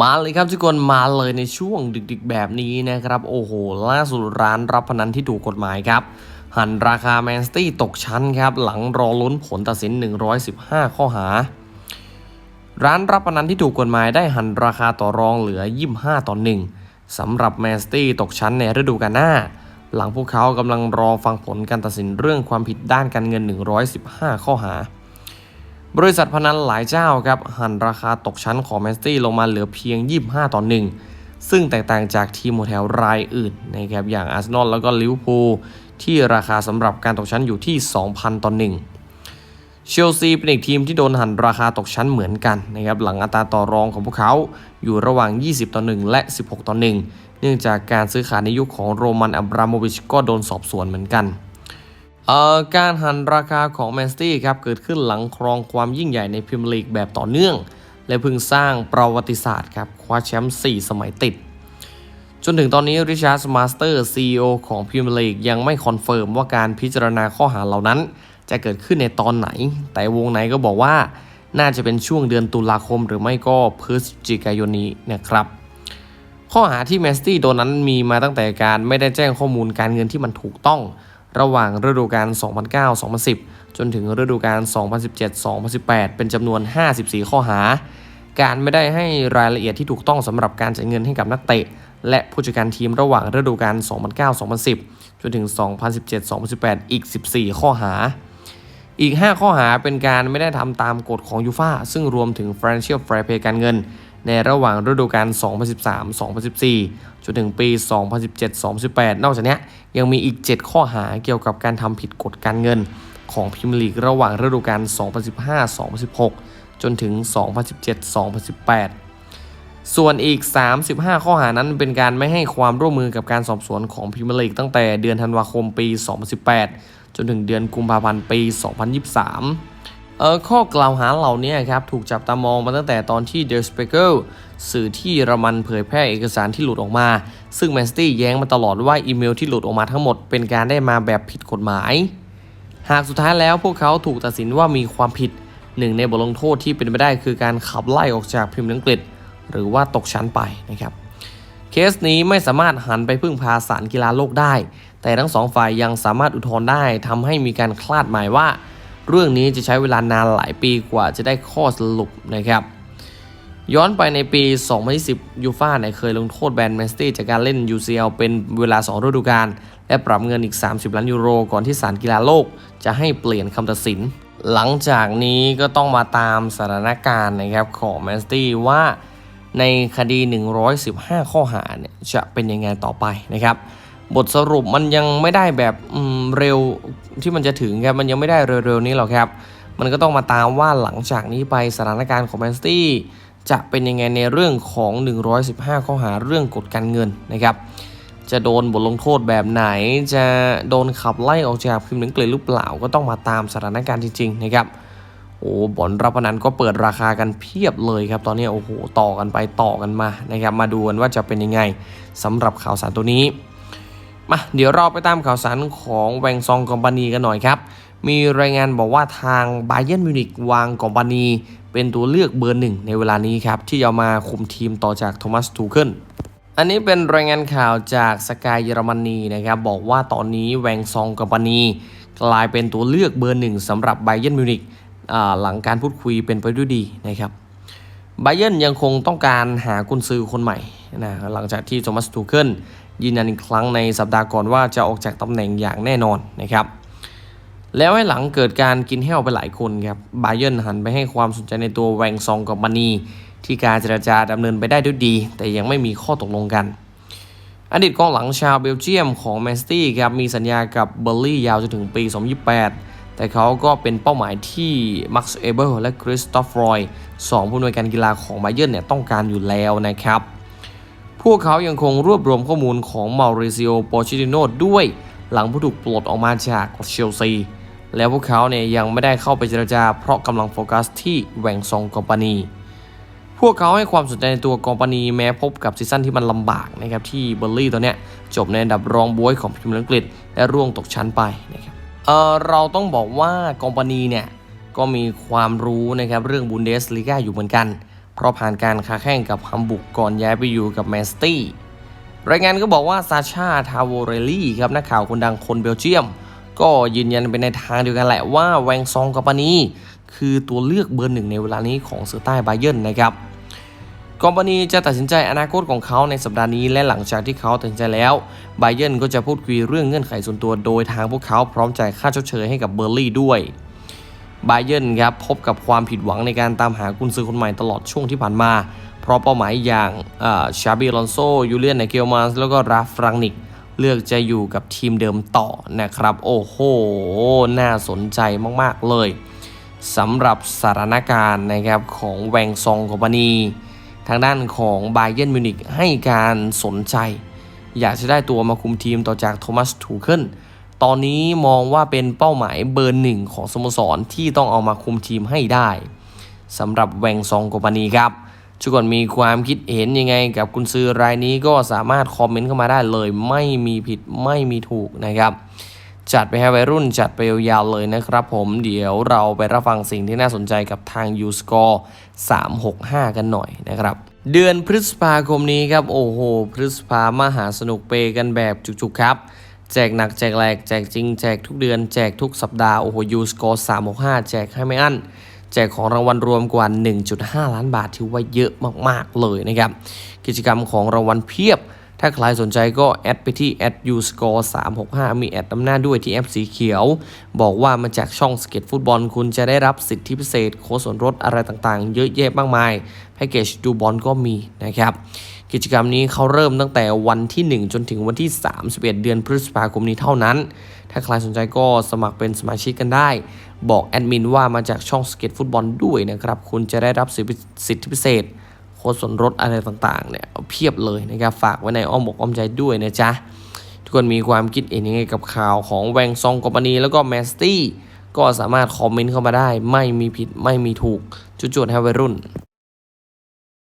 มาเลยครับทุกคนมาเลยในช่วงดึกๆแบบนี้นะครับ โอ้โห ล่าสุดร้านรับพนันที่ถูกกฎหมายครับ หันราคาแมนสตี้ตกชั้นครับ หลังรอลุ้นผลตัดสิน 115 ข้อหา ร้านรับพนันที่ถูกกฎหมายได้หันราคาต่อรองเหลือ 25 ต่อ 1สำหรับแมนสตี้ตกชั้นในฤดูกาลหน้า หลังพวกเขากำลังรอฟังผลการตัดสินเรื่องความผิดด้านการเงิน 115 ข้อหา บริษัทพนันหลายเจ้าครับหันราคาตกชั้นของแมนสตี้ลงมาเหลือเพียง 25 ต่อ1ซึ่งแตกต่างจากทีมโมแถวรายอื่นนะครับอย่างอาร์เซนอลแล้วก็ลิเวอร์พูลที่ราคาสำหรับการตกชั้นอยู่ที่ 2,000 ต่อ1เชลซีเป็นอีกทีมที่โดนหันราคาตกชั้นเหมือนกันนะครับหลังอัตราต่อรองของพวกเขาอยู่ระหว่าง 20 ต่อ 1 และ 16 ต่อ 1 เนื่องจากการซื้อขายในยุคของโรมันอับราโมวิชก็โดนสอบสวนเหมือนกัน การหันราคาของแมนสตี้ครับเกิดขึ้นหลังครองความยิ่งใหญ่ในพรีเมียร์ลีกแบบต่อเนื่อง และเพิ่งสร้างประวัติศาสตร์ครับคว้าแชมป์4สมัยติด จนถึงตอนนี้ริชาร์ดมาสเตอร์ CEO ของพรีเมียร์ลีกยังไม่คอนเฟิร์มว่าการพิจารณาข้อหาเหล่านั้น จะเกิดขึ้นในตอนไหน แต่วงในก็บอกว่า น่าจะเป็นช่วงเดือนตุลาคมหรือไม่ก็พฤศจิกายนนี้นะครับข้อหาที่แมนสตี้โดนนั้นมีมาตั้งแต่การไม่ได้แจ้งข้อมูลการเงินที่มันถูกต้อง ระหว่างฤดูกาล 2009-2010 จนถึงฤดูกาล 2017-2018 เป็นจำนวน 54 ข้อหา การไม่ได้ให้รายละเอียดที่ถูกต้องสำหรับการจ่ายเงินให้กับนักเตะ และผู้จัดการทีมระหว่างฤดูกาล 2009-2010 จนถึง 2017-2018 อีก 14 ข้อหา อีก 5 ข้อหาเป็นการไม่ได้ทำตามกฎของยูฟาซึ่งรวมถึง Financial Fair Play การเงิน ในระหว่างฤดูกาล 2013-2014 จนถึงปี 2017-2018 นอกจากนี้ยังมีอีก 7 ข้อหาเกี่ยวกับการทำผิดกฎการเงิน ของพรีเมียร์ลีกระหว่างฤดูกาล 2015-2016 จนถึง 2017-2018 ส่วนอีก 35 ข้อหานั้นเป็นการไม่ให้ความร่วมมือกับการสอบสวนของพรีเมียร์ลีกตั้งแต่เดือนธันวาคมปี 2018 จนถึงเดือนกุมภาพันธ์ปี 2023 เออข้อกล่าวหาเหล่านี้ครับถูกจับตามองมาตั้งแต่ตอนที่ Der Spiegel สื่อที่เยอรมันเผยแพร่เอกสารที่หลุดออกมา ซึ่งแมนสตี้แย้งมาตลอดว่าอีเมลที่หลุดออกมาทั้งหมดเป็นการได้มาแบบผิดกฎหมาย หากสุดท้ายแล้วพวกเขาถูกตัดสินว่ามีความผิดหนึ่งในบทลงโทษที่เป็นไปได้คือการขับไล่ออกจากพรีเมียร์อังกฤษ หรือว่าตกชั้นไปนะครับเคสนี้ไม่สามารถหันไปพึ่งพาสารกีฬาโลกได้ แต่ทั้งสองฝ่ายยังสามารถอุทธรณ์ได้ทำให้มีการคลาดหมายว่า เรื่องนี้จะใช้เวลานานหลายปีกว่าจะได้ข้อสรุปนะครับ ย้อนไปในปี 2020ยูฟ่าเนี่ยเคยลงโทษแบนแมนสตี้จากการเล่น UCL เป็นเวลา 2 ฤดูกาลและปรับเงินอีก 30 ล้านยูโร ก่อนที่ศาลกีฬาโลก จะให้เปลี่ยนคำตัดสิน หลังจากนี้ก็ต้องมาตามสถานการณ์นะครับของแมนสตี้ว่าในคดี 115 ข้อหาเนี่ยจะเป็นยังไงต่อไปนะครับ บทสรุปมันยังไม่ได้แบบอืม เร็วที่มันจะถึงครับมันยังไม่ได้เร็วๆนี้หรอกครับ มันก็ต้องมาตามว่าหลังจากนี้ไปสถานการณ์ของแมนสตี้จะเป็นยังไงในเรื่องของ 115 ข้อหาเรื่องกฎการเงินนะครับ จะโดนบทลงโทษแบบไหน จะโดนขับไล่ออกจากพรีเมียร์อังกฤษหรือเปล่า ก็ต้องมาตามสถานการณ์จริงๆนะครับ โอ้บอนรับพนันก็เปิดราคากันเพียบเลยครับ ตอนนี้โอ้โหต่อกันไปต่อกันมานะครับ มาดูกันว่าจะเป็นยังไงสำหรับข่าวสารตัวนี้ มาเดี๋ยวเราไปตามข่าวสารของแวงซองคอมพานีกันหน่อยครับ มีรายงานบอกว่าทางไบเ e นมิวนิกวางคอมพานีเป็นตัวเลือกเบอร์หนึ่งในเวลานี้ครับ ที่จะมาคุมทีมต่อจากโทมัสทูเคิลอันนี้เป็นรายงานข่าวจากสกายเยอรมนีนะครับ บอกว่าตอนนี้แวงซองคอมพานีกลายเป็นตัวเลือกเบอร์หนึ่งสำหรับไบเ e นมิวนิกหลังการพูดคุยเป็นไปด้วยดีนะครับ ไบเ e นยังคงต้องการหากุนซือคนใหม่นะหลังจากที่โทมัสทูเคิลยืนยันอีกครั้งในสัปดาห์ก่อนว่าจะออกจากตำแหน่งอย่างแน่นอนนะครับแล้วให้หลังเกิดการกินแห้วไปหลายคนครับไบเ e นหันไปให้ความสนใจในตัวแวงซองกับมานีที่การเจรจาดำเนินไปได้ด้วยดี แต่ยังไม่มีข้อตกลงกัน อดีตกองหลังชาวเบลเยียมของแมนสตี้ครับมีสัญญากับเบอร์ลี่ยาวจนถึงปี 2028 แต่เขาก็เป็นเป้าหมายที่มักซ์เอเบอร์และคริสตอฟรอย สองผู้อำนวยการกีฬาของไบเ e นเนี่ยต้องการอยู่แล้วนะครับ พวกเขายังคงรวบรวมข้อมูลของมาริซิโอโปชิติโนด้วยหลังผู้ถูกปลดออกมาจากเชลซี แล้วพวกเขาเนี่ยยังไม่ได้เข้าไปเจรจาเพราะกำลังโฟกัสที่แหวงซองกอมปานี พวกเขาให้ความสนใจในตัวกอมปานีแม้พบกับซีซั่นที่มันลำบากนะครับที่เบอร์ลี่ตอนเนี้ยจบในอันดับรองบวยของพรีเมียร์อังกฤษและร่วงตกชั้นไปนะครับเออเราต้องบอกว่ากอมปานีเนี่ย ก็มีความรู้นะครับเรื่องบุนเดสลีกาอยู่เหมือนกัน เพราะผ่านการค้าแข่งกับฮัมบุกก่อนย้ายไปอยู่กับแมนซิตี้รายงานก็บอกว่าซาชาทาโวเรลลี่ครับนักข่าวคนดังคนเบลเยียม ก็ยืนยันเป็นในทางเดียวกันแหละว่าแวงซองกัปปานีคือตัวเลือกเบอร์หนึ่งในเวลานี้ของเสือใต้ไบเยนนะครับกอมปานีจะตัดสินใจอนาคตของเขาในสัปดาห์นี้และหลังจากที่เขาตัดสินใจแล้วไบเยนก็จะพูดคุยเรื่องเงื่อนไขส่วนตัวโดยทางพวกเขาพร้อมจ่ายค่าชดเชยให้กับเบอร์ลี่ด้วย ไบเยร์นครับพบกับความผิดหวังในการตามหากุนซือคนใหม่ตลอดช่วงที่ผ่านมา เพราะเป้าหมายอย่างชาบิลอนโซยูเลียนไนเกลมาสแล้วก็ราฟรังนิกเลือกจะอยู่กับทีมเดิมต่อนะครับ โอ้โห น่าสนใจมากๆเลยสำหรับสถานการณ์นะครับของแวงซองคอมพานีทางด้านของไบเยนมิวนิกให้การสนใจ อยากจะได้ตัวมาคุมทีมต่อจากโทมัสทูเคิล ตอนนี้มองว่าเป็นเป้าหมายเบอร์หนึ่งของสโมสรที่ต้องเอามาคุมทีมให้ได้สำหรับแวงซองโกปานีครับทุกคนมีความคิดเห็นยังไงกับกุนซือรายนี้ก็สามารถคอมเมนต์เข้ามาได้เลย ไม่มีผิดไม่มีถูกนะครับ จัดไปให้วัยรุ่นจัดไปยาวๆเลยนะครับผมเดี๋ยวเราไปรับฟังสิ่งที่น่าสนใจกับทาง u s c o r e 365 กันหน่อยนะครับ เดือนพฤษภาคมนี้ครับ โอ้โห พฤษภามหาสนุกเปกันแบบจุกๆครับ แจกหนักแจกแหลกแจกจริง แจกทุกเดือนแจกทุกสัปดาห์ โอ้โห u s c o r e 365แจกให้ไม่อั้น แจกของรางวัลรวมกว่า 1.5 ล้านบาทถือว่าเยอะมาก ๆ เลยนะครับ กิจกรรมของรางวัลเพียบ ถ้าใครสนใจก็แอดไปที่ u s c o r e 365มีแอดนำหน้าด้วยที่แอปสีเขียว บอกว่ามาจากช่องสเก็ตฟุตบอลคุณจะได้รับสิทธิพิเศษ โค้ดส่วนลดอะไรต่างๆ เยอะแยะมากมายแพ็กเกจดูบอลก็มีนะครับ กิจกรรมนี้เขาเริ่มตั้งแต่วันที่ 1 จนถึงวันที่ 31 เดือนพฤษภาคมนี้เท่านั้น ถ้าใครสนใจก็สมัครเป็นสมาชิกกันได้ บอกแอดมินว่ามาจากช่องสเก็ตฟุตบอลด้วยนะครับ คุณจะได้รับสิทธิพิเศษ โค้ดส่วนลดอะไรต่างๆเนี่ยเพียบเลยนะครับ ฝากไว้ในอ้อมอกอ้อมใจด้วยนะจ๊ะ ทุกคนมีความคิดเห็นยังไงกับข่าวของแวงซองกอปานีแล้วก็แมสตี้ก็สามารถคอมเมนต์เข้ามาได้ ไม่มีผิดไม่มีถูกจุดๆให้วัยรุ่น